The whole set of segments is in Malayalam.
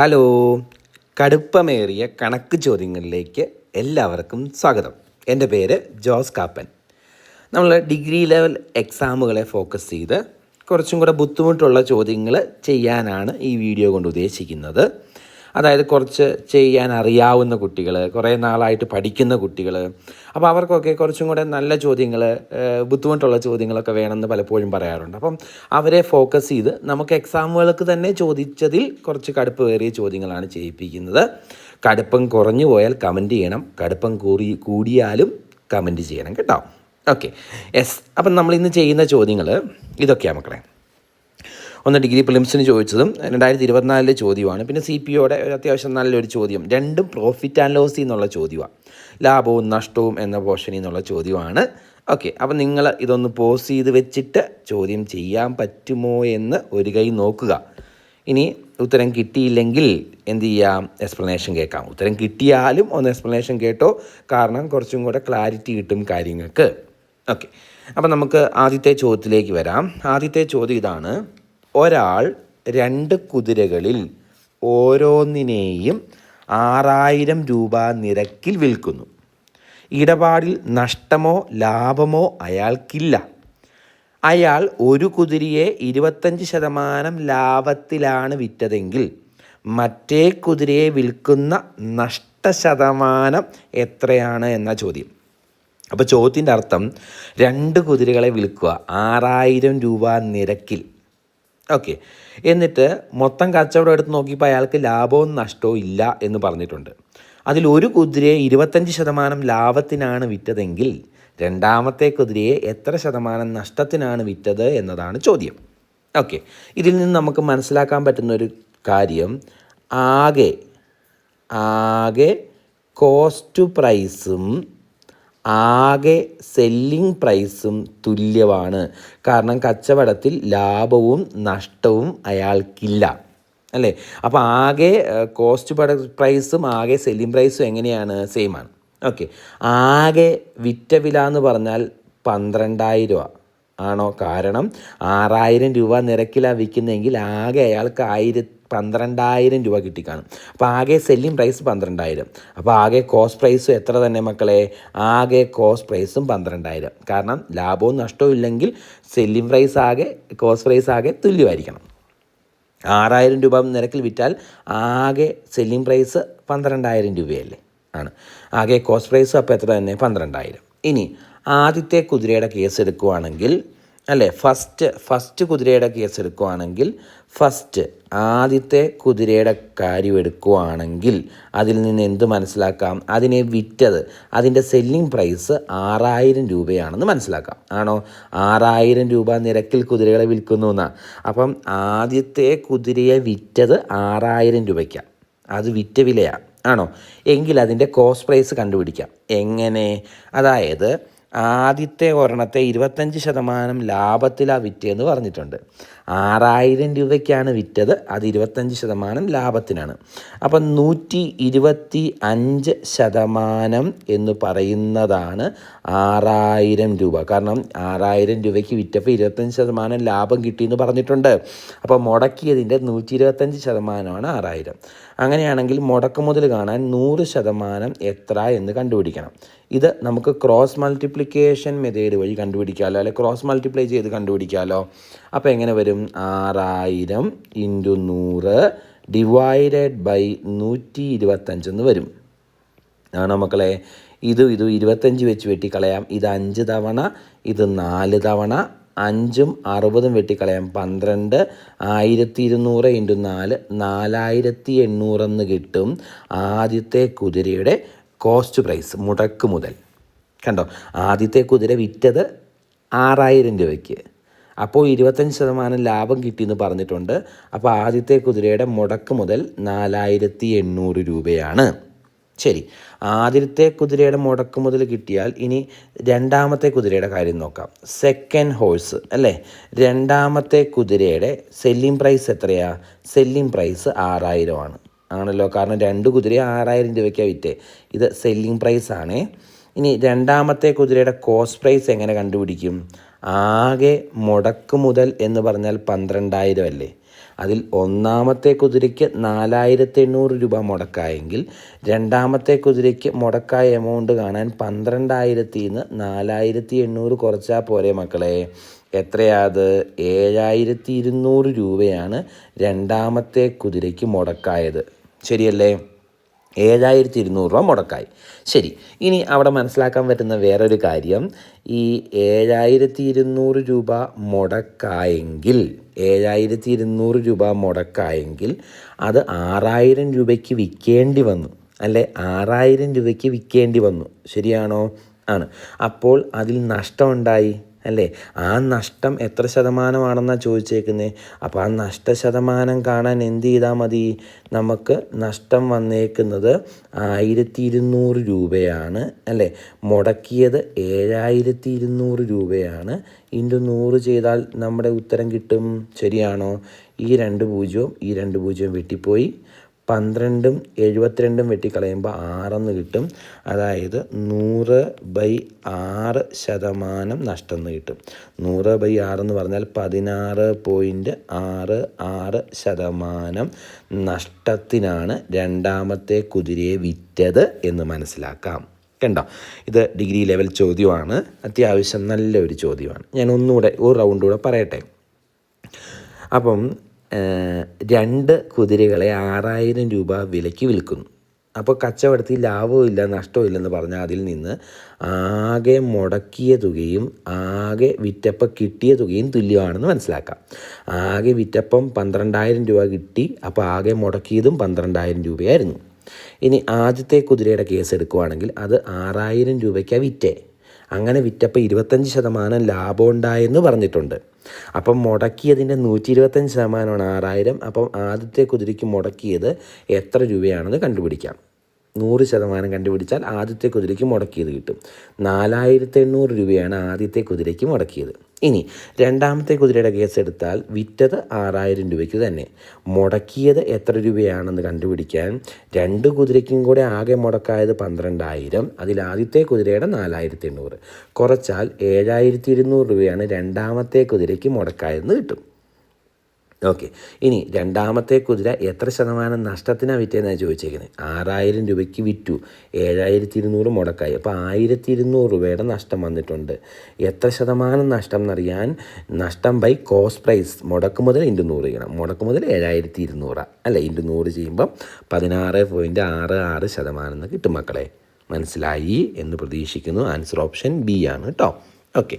ഹലോ. കടുപ്പമേറിയ കണക്ക് ചോദ്യങ്ങളിലേക്ക് എല്ലാവർക്കും സ്വാഗതം. എന്റെ പേര് ജോസ് കാപ്പൻ. നമ്മൾ ഡിഗ്രി ലെവൽ എക്സാമുകളെ ഫോക്കസ് ചെയ്ത് കുറച്ചും കൂടെ ബുദ്ധിമുട്ടുള്ള ചോദ്യങ്ങൾ ചെയ്യാനാണ് ഈ വീഡിയോ കൊണ്ട് ഉദ്ദേശിക്കുന്നത്. അതായത് കുറച്ച് ചെയ്യാൻ അറിയാവുന്ന കുട്ടികൾ കുറേ നാളായിട്ട് പഠിക്കുന്ന കുട്ടികൾ. അപ്പോൾ അവർക്കൊക്കെ കുറച്ചും കൂടെ നല്ല ചോദ്യങ്ങൾ ബുദ്ധിമുട്ടുള്ള ചോദ്യങ്ങളൊക്കെ വേണമെന്ന് പലപ്പോഴും പറയാറുണ്ട്. അപ്പം അവരെ ഫോക്കസ് ചെയ്ത് നമുക്ക് എക്സാമുകൾക്ക് തന്നെ ചോദിച്ചതിൽ കുറച്ച് കടുപ്പ് കയറിയ ചോദ്യങ്ങളാണ് ചെയ്യിപ്പിക്കുന്നത്. കടുപ്പം കുറഞ്ഞു പോയാൽ കമന്റ് ചെയ്യണം. കടുപ്പം കൂടി കൂടിയാലും കമന്റ് ചെയ്യണം കേട്ടോ. ഓക്കെ. യെസ്. അപ്പം നമ്മൾ ഇന്ന് ചെയ്യുന്ന ചോദ്യങ്ങൾ ഇതൊക്കെയാണ് മക്കളെ. ഒന്ന് ഡിഗ്രി പ്രിലിംസിന് ചോദിച്ചതും രണ്ടായിരത്തി ഇരുപത്തിനാലിലെ ചോദ്യമാണ്. പിന്നെ സി പി ഒയുടെ അത്യാവശ്യം നല്ലൊരു ചോദ്യം. രണ്ടും പ്രോഫിറ്റ് ആൻഡ് ലോസ് എന്നുള്ള ചോദ്യമാണ് ലാഭവും നഷ്ടവും എന്ന പോർഷനിൽ നിന്നുള്ള ചോദ്യമാണ് ഓക്കെ അപ്പം നിങ്ങൾ ഇതൊന്ന് പോസ് ചെയ്ത് വെച്ചിട്ട് ചോദ്യം ചെയ്യാൻ പറ്റുമോ എന്ന് ഒരു കൈ നോക്കുക. ഇനി ഉത്തരം കിട്ടിയില്ലെങ്കിൽ എന്ത് ചെയ്യാം? എക്സ്പ്ലനേഷൻ കേൾക്കാം. ഉത്തരം കിട്ടിയാലും ഒന്ന് എക്സ്പ്ലനേഷൻ കേട്ടോ. കാരണം കുറച്ചും കൂടെ ക്ലാരിറ്റി കിട്ടും കാര്യങ്ങൾക്ക്. ഓക്കെ അപ്പം നമുക്ക് ആദ്യത്തെ ചോദ്യത്തിലേക്ക് വരാം. ആദ്യത്തെ ചോദ്യം ഇതാണ്. ഒരാൾ രണ്ട് കുതിരകളിൽ ഓരോന്നിനെയും ആറായിരം രൂപ നിരക്കിൽ വിൽക്കുന്നു. ഇടപാടിൽ നഷ്ടമോ ലാഭമോ അയാൾക്കില്ല. അയാൾ ഒരു കുതിരയെ ഇരുപത്തഞ്ച് ശതമാനം ലാഭത്തിലാണ് വിറ്റതെങ്കിൽ മറ്റേ കുതിരയെ വിൽക്കുന്ന നഷ്ടശതമാനം എത്രയാണ് എന്ന ചോദ്യം. അപ്പോൾ ചോദ്യത്തിന്റെ അർത്ഥം രണ്ട് കുതിരകളെ വിൽക്കുക ആറായിരം രൂപ നിരക്കിൽ. ഓക്കെ എന്നിട്ട് മൊത്തം കച്ചവടം എടുത്ത് നോക്കിയപ്പോൾ അയാൾക്ക് ലാഭവും നഷ്ടവും ഇല്ല എന്ന് പറഞ്ഞിട്ടുണ്ട്. അതിൽ ഒരു കുതിരയെ ഇരുപത്തഞ്ച് ശതമാനം ലാഭത്തിനാണ് വിറ്റതെങ്കിൽ രണ്ടാമത്തെ കുതിരയെ എത്ര ശതമാനം നഷ്ടത്തിനാണ് വിറ്റത് എന്നതാണ് ചോദ്യം. ഓക്കെ ഇതിൽ നിന്ന് നമുക്ക് മനസ്സിലാക്കാൻ പറ്റുന്ന ഒരു കാര്യം ആകെ ആകെ കോസ്റ്റ് പ്രൈസും ആകെ സെല്ലിംഗ് പ്രൈസും തുല്യമാണ്. കാരണം കച്ചവടത്തിൽ ലാഭവും നഷ്ടവും അയാൾക്കില്ല. അല്ലേ? അപ്പോൾ ആകെ കോസ്റ്റ് പ്രൈസും ആകെ സെല്ലിംഗ് പ്രൈസും എങ്ങനെയാണ്? സെയിം ആണ്. ഓക്കെ ആകെ വിറ്റ വില എന്ന് പറഞ്ഞാൽ പന്ത്രണ്ടായിരം രൂപ ആണോ? കാരണം ആറായിരം രൂപ നിരക്കിലാണ് വിൽക്കുന്നതെങ്കിൽ ആകെ അയാൾക്ക് ആയിരത്തി പന്ത്രണ്ടായിരം രൂപ കിട്ടിക്കാണും. അപ്പോൾ ആകെ സെല്ലിംഗ് പ്രൈസ് പന്ത്രണ്ടായിരം. അപ്പോൾ ആകെ കോസ്റ്റ് പ്രൈസും എത്ര തന്നെ മക്കളെ? ആകെ കോസ്റ്റ് പ്രൈസും പന്ത്രണ്ടായിരം. കാരണം ലാഭവും നഷ്ടവും ഇല്ലെങ്കിൽ സെല്ലിംഗ് പ്രൈസ് ആകെ കോസ്റ്റ് പ്രൈസ് ആകെ തുല്യമായിരിക്കണം. ആറായിരം രൂപ നിരക്കിൽ വിറ്റാൽ ആകെ സെല്ലിംഗ് പ്രൈസ് പന്ത്രണ്ടായിരം രൂപയല്ലേ? ആണ്. ആകെ കോസ്റ്റ് പ്രൈസ് അപ്പോൾ എത്ര തന്നെ? പന്ത്രണ്ടായിരം. ഇനി ആദ്യത്തെ കുതിരയുടെ കേസ് എടുക്കുവാണെങ്കിൽ അല്ലേ? ഫസ്റ്റ് ഫസ്റ്റ് കുതിരയുടെ കേസ് എടുക്കുവാണെങ്കിൽ ഫസ്റ്റ് ആദ്യത്തെ കുതിരയുടെ കാര്യം എടുക്കുവാണെങ്കിൽ അതിൽ നിന്ന് എന്ത് മനസ്സിലാക്കാം? അതിനെ വിറ്റത് അതിന്റെ സെല്ലിംഗ് പ്രൈസ് ആറായിരം രൂപയാണെന്ന് മനസ്സിലാക്കാം. ആണോ? ആറായിരം രൂപ നിരക്കിൽ കുതിരകളെ വിൽക്കുന്നു എന്നാണ് അപ്പം ആദ്യത്തെ കുതിരയെ വിറ്റത് ആറായിരം രൂപയ്ക്കാണ് അത് വിറ്റ വിലയാണ് ആണോ? എങ്കിൽ അതിന്റെ കോസ്റ്റ് പ്രൈസ് കണ്ടുപിടിക്കാം. എങ്ങനെ? അതായത് ആദ്യത്തെ ഒരെണ്ണത്തെ ഇരുപത്തഞ്ച് ശതമാനം ലാഭത്തിലാണ് വിറ്റതെന്ന് പറഞ്ഞിട്ടുണ്ട്. ആറായിരം രൂപയ്ക്കാണ് വിറ്റത്. അത് ഇരുപത്തഞ്ച് ശതമാനം ലാഭത്തിനാണ്. അപ്പം നൂറ്റി ഇരുപത്തി അഞ്ച് ശതമാനം എന്ന് പറയുന്നതാണ് ആറായിരം രൂപ. കാരണം ആറായിരം രൂപയ്ക്ക് വിറ്റപ്പോൾ ഇരുപത്തഞ്ച് ശതമാനം ലാഭം കിട്ടിയെന്ന് പറഞ്ഞിട്ടുണ്ട്. അപ്പോൾ മുടക്കിയതിന്റെ നൂറ്റി ഇരുപത്തഞ്ച് ശതമാനമാണ് ആറായിരം. അങ്ങനെയാണെങ്കിൽ മുടക്ക് മുതൽ കാണാൻ നൂറ് ശതമാനം എത്ര എന്ന് കണ്ടുപിടിക്കണം. ഇത് നമുക്ക് ക്രോസ് മൾട്ടിപ്ലിക്കേഷൻ മെത്തേഡ് വഴി കണ്ടുപിടിക്കാമല്ലോ അല്ലെ ക്രോസ് മൾട്ടിപ്ലൈ ചെയ്ത് കണ്ടുപിടിക്കാമല്ലോ അപ്പോൾ എങ്ങനെ വരും? ആറായിരം ഇന്റു നൂറ് ഡിവൈഡഡ് ബൈ നൂറ്റി ഇരുപത്തഞ്ചെന്ന് വരും. ആണോ മക്കളെ? ഇത് ഇത് ഇരുപത്തഞ്ച് വെച്ച് വെട്ടിക്കളയാം. ഇത് അഞ്ച് തവണ ഇത് നാല് തവണ അഞ്ചും അറുപതും വെട്ടിക്കളയാം. പന്ത്രണ്ട് ആയിരത്തി ഇരുന്നൂറ് ഇന്റു നാല് നാലായിരത്തി എണ്ണൂറെന്ന് കിട്ടും ആദ്യത്തെ കുതിരയുടെ കോസ്റ്റ് പ്രൈസ് മുടക്ക് മുതൽ. കണ്ടോ? ആദ്യത്തെ കുതിര വിറ്റത് ആറായിരം രൂപയ്ക്ക്. അപ്പോൾ ഇരുപത്തഞ്ച് ശതമാനം ലാഭം കിട്ടിയെന്ന് പറഞ്ഞിട്ടുണ്ട്. അപ്പോൾ ആദ്യത്തെ കുതിരയുടെ മുടക്ക് മുതൽ നാലായിരത്തി എണ്ണൂറ് രൂപയാണ്. ശരി. ആദ്യത്തെ കുതിരയുടെ മുടക്ക് മുതൽ കിട്ടിയാൽ ഇനി രണ്ടാമത്തെ കുതിരയുടെ കാര്യം നോക്കാം. സെക്കൻഡ് ഹോഴ്സ് അല്ലേ? രണ്ടാമത്തെ കുതിരയുടെ സെല്ലിംഗ് പ്രൈസ് എത്രയാണ് സെല്ലിംഗ് പ്രൈസ് ആറായിരമാണ്. ആണല്ലോ. കാരണം രണ്ട് കുതിര ആറായിരം രൂപയ്ക്കാണ് വിറ്റേ. ഇത് സെല്ലിംഗ് പ്രൈസ് ആണ്. ഇനി രണ്ടാമത്തെ കുതിരയുടെ കോസ്റ്റ് പ്രൈസ് എങ്ങനെ കണ്ടുപിടിക്കും? ആകെ മുടക്ക് മുതൽ എന്ന് പറഞ്ഞാൽ പന്ത്രണ്ടായിരം അല്ലേ? അതിൽ ഒന്നാമത്തെ കുതിരയ്ക്ക് നാലായിരത്തി എണ്ണൂറ് രൂപ മുടക്കായെങ്കിൽ രണ്ടാമത്തെ കുതിരയ്ക്ക് മുടക്കായ എമൗണ്ട് കാണാൻ പന്ത്രണ്ടായിരത്തിൽ നിന്ന് നാലായിരത്തി എണ്ണൂറ് കുറച്ചാൽ പോരെ മക്കളെ. എത്രയാത് ഏഴായിരത്തി ഇരുന്നൂറ് രൂപയാണ് രണ്ടാമത്തെ കുതിരയ്ക്ക് മുടക്കായത്. ശരിയല്ലേ? ഏഴായിരത്തി ഇരുന്നൂറ് രൂപ മുടക്കായി. ശരി ഇനി അവിടെ മനസ്സിലാക്കാൻ പറ്റുന്ന വേറൊരു കാര്യം. ഈ ഏഴായിരത്തി ഇരുന്നൂറ് രൂപ മുടക്കായെങ്കിൽ ഏഴായിരത്തി ഇരുന്നൂറ് രൂപ മുടക്കായെങ്കിൽ അത് ആറായിരം രൂപയ്ക്ക് വിൽക്കേണ്ടി വന്നു. അല്ലെ? ആറായിരം രൂപയ്ക്ക് വിൽക്കേണ്ടി വന്നു. ശരിയാണോ? ആണ്. അപ്പോൾ അതിൽ നഷ്ടമുണ്ടായി. അല്ലേ? ആ നഷ്ടം എത്ര ശതമാനമാണെന്നാണ് ചോദിച്ചേക്കുന്നത് അപ്പോൾ ആ നഷ്ട ശതമാനം കാണാൻ എന്ത് ചെയ്താൽ മതി? നമുക്ക് നഷ്ടം വന്നേക്കുന്നത് ആയിരത്തി ഇരുന്നൂറ് രൂപയാണ് അല്ലേ? മുടക്കിയത് ഏഴായിരത്തി ഇരുന്നൂറ് രൂപയാണ്. ഇന്റു നൂറ് ചെയ്താൽ നമ്മുടെ ഉത്തരം കിട്ടും. ശരിയാണോ? ഈ രണ്ട് പൂജ്യവും ഈ രണ്ട് പൂജ്യവും വെട്ടിപ്പോയി. പന്ത്രണ്ടും എഴുപത്തിരണ്ടും വെട്ടിക്കളയുമ്പോൾ ആറെന്ന് കിട്ടും. അതായത് നൂറ് ബൈ ആറ് ശതമാനം നഷ്ടം എന്ന് കിട്ടും. നൂറ് ബൈ ആറെന്ന് പറഞ്ഞാൽ പതിനാറ് പോയിന്റ് ആറ് ആറ് ശതമാനം നഷ്ടത്തിനാണ് രണ്ടാമത്തെ കുതിരയെ വിറ്റത് എന്ന് മനസ്സിലാക്കാം. കണ്ടോ? ഇത് ഡിഗ്രി ലെവൽ ചോദ്യമാണ്. അത്യാവശ്യം നല്ലൊരു ചോദ്യമാണ്. ഞാൻ ഒന്നുകൂടെ ഒരു റൗണ്ട് കൂടെ പറയട്ടെ. അപ്പം രണ്ട് കുതിരകളെ ആറായിരം രൂപ വിലയ്ക്ക് വിൽക്കുന്നു. അപ്പോൾ കച്ചവടത്തിൽ ലാഭവും ഇല്ല നഷ്ടവും ഇല്ലെന്ന് പറഞ്ഞാൽ അതിൽ നിന്ന് ആകെ മുടക്കിയ തുകയും ആകെ വിറ്റപ്പം കിട്ടിയ തുകയും തുല്യമാണെന്ന് മനസ്സിലാക്കാം. ആകെ വിറ്റപ്പം പന്ത്രണ്ടായിരം രൂപ കിട്ടി അപ്പോൾ ആകെ മുടക്കിയതും പന്ത്രണ്ടായിരം രൂപയായിരുന്നു. ഇനി ആദ്യത്തെ കുതിരയുടെ കേസ് എടുക്കുവാണെങ്കിൽ അത് ആറായിരം രൂപയ്ക്കാണ് വിറ്റേ. അങ്ങനെ വിറ്റപ്പോൾ ഇരുപത്തഞ്ച് ശതമാനം ലാഭം ഉണ്ടായെന്ന് പറഞ്ഞിട്ടുണ്ട്. അപ്പം മുടക്കിയതിന്റെ നൂറ്റി ഇരുപത്തഞ്ച് ശതമാനമാണ് ആറായിരം. അപ്പം ആദ്യത്തെ കുതിരയ്ക്ക് മുടക്കിയത് എത്ര രൂപയാണെന്ന് കണ്ടുപിടിക്കാം. നൂറ് ശതമാനം കണ്ടുപിടിച്ചാൽ ആദ്യത്തെ കുതിരയ്ക്ക് മുടക്കിയത് കിട്ടും. നാലായിരത്തി എണ്ണൂറ് രൂപയാണ് ആദ്യത്തെ കുതിരയ്ക്ക് മുടക്കിയത്. ഇനി രണ്ടാമത്തെ കുതിരയുടെ കേസ് എടുത്താൽ വിറ്റത് ആറായിരം രൂപയ്ക്ക് തന്നെ. മുടക്കിയത് എത്ര രൂപയാണെന്ന് കണ്ടുപിടിക്കാൻ രണ്ട് കുതിരയ്ക്കും കൂടെ ആകെ മുടക്കായത് പന്ത്രണ്ടായിരം. അതിൽ ആദ്യത്തെ കുതിരയുടെ നാലായിരത്തി എണ്ണൂറ്. കുറച്ചാൽ ഏഴായിരത്തി ഇരുന്നൂറ് രൂപയാണ് രണ്ടാമത്തെ കുതിരയ്ക്ക് മുടക്കായതെന്ന് കിട്ടും. ഓക്കെ ഇനി രണ്ടാമത്തെ കുതിര എത്ര ശതമാനം നഷ്ടത്തിനാണ് വിറ്റേന്നാണ് ചോദിച്ചേക്കുന്നത് ആറായിരം രൂപയ്ക്ക് വിറ്റു. ഏഴായിരത്തി ഇരുന്നൂറ് മുടക്കായി. അപ്പോൾ ആയിരത്തി ഇരുന്നൂറ് രൂപയുടെ നഷ്ടം വന്നിട്ടുണ്ട്. എത്ര ശതമാനം നഷ്ടം എന്നറിയാൻ നഷ്ടം ബൈ കോസ്റ്റ് പ്രൈസ് മുടക്ക് മുതൽ ഇന്റു നൂറ് ചെയ്യണം. മുടക്ക് മുതൽ ഏഴായിരത്തി ഇരുന്നൂറാണ് അല്ല? ഇന്റു നൂറ് ചെയ്യുമ്പം പതിനാറ് പോയിന്റ് ആറ് ആറ് ശതമാനം എന്ന് കിട്ടും മക്കളെ. മനസ്സിലായി എന്ന് പ്രതീക്ഷിക്കുന്നു. ആൻസർ ഓപ്ഷൻ ബി ആണ് കേട്ടോ ഓക്കെ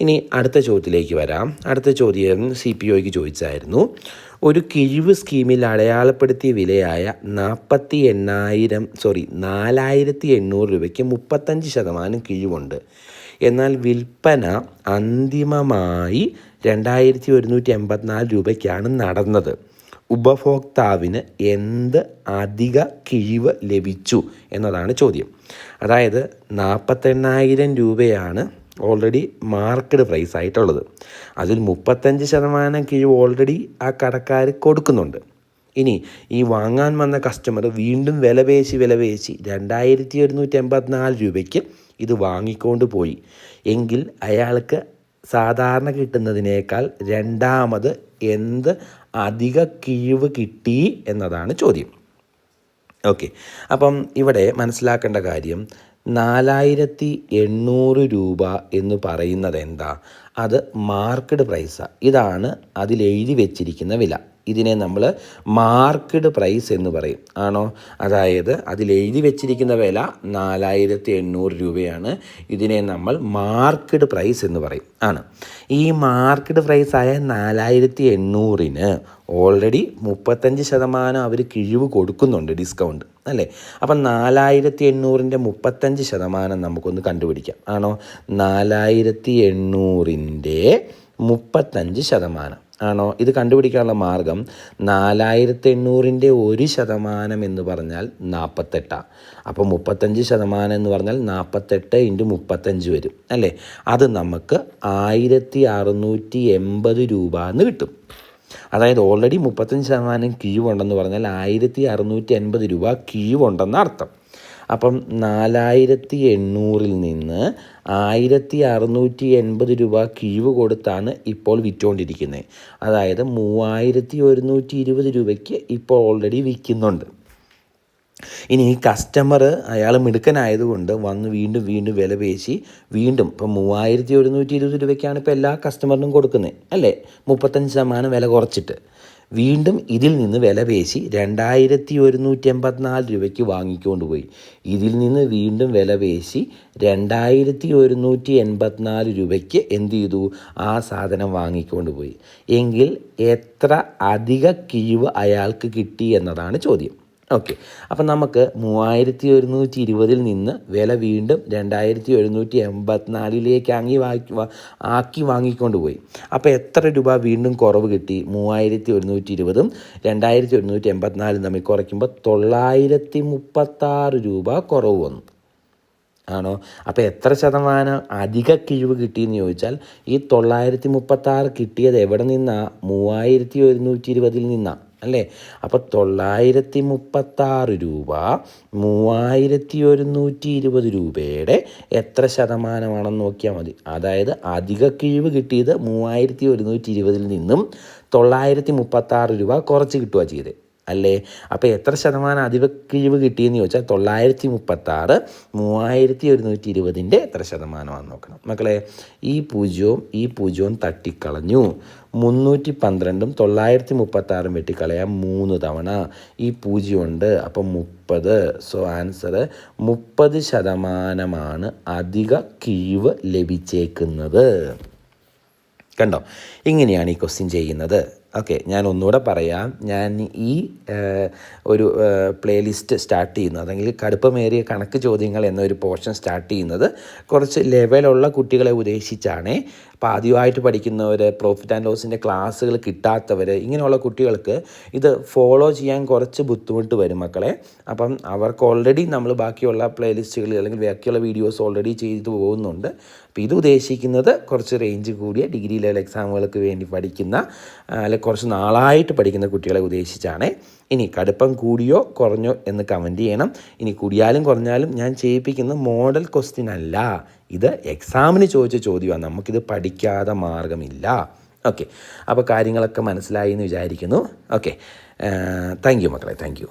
ഇനി അടുത്ത ചോദ്യത്തിലേക്ക് വരാം. അടുത്ത ചോദ്യം സി പി ഒക്ക് ചോദിച്ചായിരുന്നു. ഒരു കിഴിവ് സ്കീമിൽ അടയാളപ്പെടുത്തിയ വിലയായ നാൽപ്പത്തി എണ്ണായിരം സോറി നാലായിരത്തി എണ്ണൂറ് രൂപയ്ക്ക് മുപ്പത്തഞ്ച് ശതമാനം കിഴിവുണ്ട്. എന്നാൽ വിൽപ്പന അന്തിമമായി രണ്ടായിരത്തി ഒരുന്നൂറ്റി എൺപത്തിനാല് രൂപയ്ക്കാണ് നടന്നത്. ഉപഭോക്താവിന് എന്ത് അധിക കിഴിവ് ലഭിച്ചു എന്നതാണ് ചോദ്യം. അതായത് നാൽപ്പത്തെണ്ണായിരം രൂപയാണ് ഓൾറെഡി മാർക്കഡ് പ്രൈസ് ആയിട്ടുള്ളത്. അതിൽ മുപ്പത്തഞ്ച് ശതമാനം കിഴിവ് ഓൾറെഡി ആ കടക്കാർ കൊടുക്കുന്നുണ്ട്. ഇനി ഈ വാങ്ങാൻ വന്ന കസ്റ്റമർ വീണ്ടും വില പേശി വില പേശി രണ്ടായിരത്തി ഒരുന്നൂറ്റി എൺപത്തിനാല് രൂപയ്ക്ക് ഇത് വാങ്ങിക്കൊണ്ട് പോയി. എങ്കിൽ അയാൾക്ക് സാധാരണ കിട്ടുന്നതിനേക്കാൾ രണ്ടാമത് എന്ത് അധിക കിഴിവ് കിട്ടി എന്നതാണ് ചോദ്യം. ഓക്കെ അപ്പം ഇവിടെ മനസ്സിലാക്കേണ്ട കാര്യം നാലായിരത്തി എണ്ണൂറ് രൂപ എന്ന് പറയുന്നത് എന്താ അത് മാർക്കഡ് പ്രൈസാണ് ഇതാണ് അതിൽ എഴുതി വെച്ചിരിക്കുന്ന വില. ഇതിനെ നമ്മൾ മാർക്കഡ് പ്രൈസ് എന്ന് പറയും. ആണോ? അതായത് അതിൽ എഴുതി വെച്ചിരിക്കുന്ന വില നാലായിരത്തി എണ്ണൂറ് രൂപയാണ്. ഇതിനെ നമ്മൾ മാർക്കഡ് പ്രൈസ് എന്ന് പറയും. ആണ്. ഈ മാർക്കഡ് പ്രൈസായ നാലായിരത്തി എണ്ണൂറിന് ഓൾറെഡി മുപ്പത്തഞ്ച് ശതമാനം അവർ കിഴിവ് കൊടുക്കുന്നുണ്ട് ഡിസ്കൗണ്ട് അല്ലേ? അപ്പം നാലായിരത്തി എണ്ണൂറിന്റെ മുപ്പത്തഞ്ച് ശതമാനം നമുക്കൊന്ന് കണ്ടുപിടിക്കാം. ആണോ? നാലായിരത്തി എണ്ണൂറിന്റെ മുപ്പത്തഞ്ച് ശതമാനം. ആണോ? ഇത് കണ്ടുപിടിക്കാനുള്ള മാർഗം നാലായിരത്തി എണ്ണൂറിന്റെ ഒരു ശതമാനം എന്ന് പറഞ്ഞാൽ നാൽപ്പത്തെട്ടാണ് അപ്പോൾ മുപ്പത്തഞ്ച് ശതമാനം എന്ന് പറഞ്ഞാൽ നാൽപ്പത്തെട്ട് ഇന്റു മുപ്പത്തഞ്ച് വരും അല്ലേ? അത് നമുക്ക് ആയിരത്തി അറുന്നൂറ്റി എൺപത് രൂപ എന്ന് കിട്ടും. അതായത് ഓൾറെഡി മുപ്പത്തഞ്ച് ശതമാനം കിഴിവുണ്ടെന്ന് പറഞ്ഞാൽ ആയിരത്തി അറുന്നൂറ്റി എൺപത് രൂപ കിഴിവുണ്ടെന്ന് അർത്ഥം. അപ്പം നാലായിരത്തി എണ്ണൂറിൽ നിന്ന് ആയിരത്തി അറുന്നൂറ്റി എൺപത് രൂപ കിഴിവ് കൊടുത്താണ് ഇപ്പോൾ വിറ്റുകൊണ്ടിരിക്കുന്നത് അതായത് മൂവായിരത്തി ഒരുന്നൂറ്റി ഇരുപത് രൂപയ്ക്ക് ഇപ്പോൾ ഓൾറെഡി വിൽക്കുന്നുണ്ട്. ഇനി ഈ കസ്റ്റമർ അയാൾ മിടുക്കനായതുകൊണ്ട് വന്ന് വീണ്ടും വീണ്ടും വില പേശി വീണ്ടും ഇപ്പം മൂവായിരത്തി ഒരുന്നൂറ്റി ഇരുപത് രൂപയ്ക്കാണ് ഇപ്പോൾ എല്ലാ കസ്റ്റമറിനും കൊടുക്കുന്നത് അല്ലേ? മുപ്പത്തഞ്ച് ശതമാനം വില കുറച്ചിട്ട്. വീണ്ടും ഇതിൽ നിന്ന് വില പേശി രണ്ടായിരത്തി ഒരുന്നൂറ്റി എൺപത്തിനാല് രൂപയ്ക്ക് വാങ്ങിക്കൊണ്ട് പോയി ഇതിൽ നിന്ന് വീണ്ടും വില പേശി രണ്ടായിരത്തി ഒരുന്നൂറ്റി എൺപത്തിനാല് രൂപയ്ക്ക് എന്ത് ചെയ്തു? ആ സാധനം വാങ്ങിക്കൊണ്ട് പോയി എങ്കിൽ എത്ര അധിക കിഴിവ് അയാൾക്ക് കിട്ടി എന്നതാണ് ചോദ്യം. ഓക്കെ അപ്പം നമുക്ക് മൂവായിരത്തി ഒരുന്നൂറ്റി ഇരുപതിൽ നിന്ന് വില വീണ്ടും രണ്ടായിരത്തി ഒരുന്നൂറ്റി എൺപത്തിനാലിലേക്ക് ആങ്ങി വാങ്ങി ആക്കി വാങ്ങിക്കൊണ്ട് പോയി. അപ്പോൾ എത്ര രൂപ വീണ്ടും കുറവ് കിട്ടി? മൂവായിരത്തി ഒരുന്നൂറ്റി ഇരുപതും രണ്ടായിരത്തി ഒരുന്നൂറ്റി എൺപത്തിനാലും തമ്മിൽ കുറയ്ക്കുമ്പോൾ തൊള്ളായിരത്തി മുപ്പത്താറ് രൂപ കുറവ് വന്നു. ആണോ? അപ്പോൾ എത്ര ശതമാനം അധിക കിഴിവ് കിട്ടിയെന്ന് ചോദിച്ചാൽ ഈ തൊള്ളായിരത്തി മുപ്പത്താറ് കിട്ടിയത് എവിടെ നിന്നാണ് മൂവായിരത്തി ഒരുന്നൂറ്റി ഇരുപതിൽ നിന്നാണ് അല്ലേ? അപ്പോൾ തൊള്ളായിരത്തി മുപ്പത്താറ് രൂപ മൂവായിരത്തി ഒരുന്നൂറ്റി ഇരുപത് രൂപയുടെ എത്ര ശതമാനമാണെന്ന് നോക്കിയാൽ മതി. അതായത് അധിക കിഴിവ് കിട്ടിയത് മൂവായിരത്തി ഒരുന്നൂറ്റി ഇരുപതിൽ നിന്നും തൊള്ളായിരത്തി മുപ്പത്താറ് രൂപ കുറച്ച് കിട്ടുക ചെയ്തത് അല്ലേ? അപ്പോൾ എത്ര ശതമാനം അധിക കിഴിവ് കിട്ടിയെന്ന് ചോദിച്ചാൽ തൊള്ളായിരത്തി മുപ്പത്താറ് മൂവായിരത്തി ഒരുന്നൂറ്റി ഇരുപതിന്റെ എത്ര ശതമാനമാണെന്ന് നോക്കണം. മക്കളെ ഈ പൂജ്യവും ഈ പൂജ്യവും തട്ടിക്കളഞ്ഞു. മുന്നൂറ്റി പന്ത്രണ്ടും തൊള്ളായിരത്തി മുപ്പത്താറും വെട്ടിക്കളയാം മൂന്ന് തവണ ഈ പൂജ്യമുണ്ട്. അപ്പം മുപ്പത്. സോ ആൻസർ മുപ്പത് ശതമാനമാണ് അധിക കിഴിവ് ലഭിച്ചേക്കുന്നത്. കണ്ടോ? ഇങ്ങനെയാണ് ഈ ക്വസ്റ്റ്യൻ ചെയ്യുന്നത്. ഓക്കെ ഞാൻ ഒന്നുകൂടെ പറയാം. ഞാൻ ഈ ഒരു പ്ലേലിസ്റ്റ് സ്റ്റാർട്ട് ചെയ്യുന്നത് അല്ലെങ്കിൽ കടുപ്പമേറിയ കണക്ക് ചോദ്യങ്ങൾ എന്നൊരു പോർഷൻ സ്റ്റാർട്ട് ചെയ്യുന്നത് കുറച്ച് ലെവലുള്ള കുട്ടികളെ ഉദ്ദേശിച്ചാണ്. അപ്പോൾ ആദ്യമായിട്ട് പഠിക്കുന്നവർ പ്രോഫിറ്റ് ആൻഡ് ലോസിന്റെ ക്ലാസ്സുകൾ കിട്ടാത്തവർ ഇങ്ങനെയുള്ള കുട്ടികൾക്ക് ഇത് ഫോളോ ചെയ്യാൻ കുറച്ച് ബുദ്ധിമുട്ട് വരും മക്കളെ. അപ്പം അവർക്ക് ഓൾറെഡി നമ്മൾ ബാക്കിയുള്ള പ്ലേലിസ്റ്റുകൾ അല്ലെങ്കിൽ ബാക്കിയുള്ള വീഡിയോസ് ഓൾറെഡി ചെയ്തു പോകുന്നുണ്ട്. അപ്പോൾ ഇത് ഉദ്ദേശിക്കുന്നത് കുറച്ച് റേഞ്ച് കൂടിയ ഡിഗ്രി ലെവൽ എക്സാമുകൾക്ക് വേണ്ടി പഠിക്കുന്ന അല്ലെങ്കിൽ കുറച്ച് നാളായിട്ട് പഠിക്കുന്ന കുട്ടികളെ ഉദ്ദേശിച്ചാണ്. ഇനി കടുപ്പം കൂടിയോ കുറഞ്ഞോ എന്ന് കമന്റ് ചെയ്യണം. ഇനി കൂടിയാലും കുറഞ്ഞാലും ഞാൻ ചെയ്യിപ്പിക്കുന്ന മോഡൽ ക്വസ്റ്റ്യൻ അല്ല. ഇത് എക്സാമിന് ചോദിച്ച ചോദ്യമാണ് നമുക്കിത് പഠിക്കാതെ മാർഗമില്ല. ഓക്കെ അപ്പോൾ കാര്യങ്ങളൊക്കെ മനസ്സിലായി എന്ന് വിചാരിക്കുന്നു. ഓക്കെ താങ്ക് യു മക്കളെ. Thank you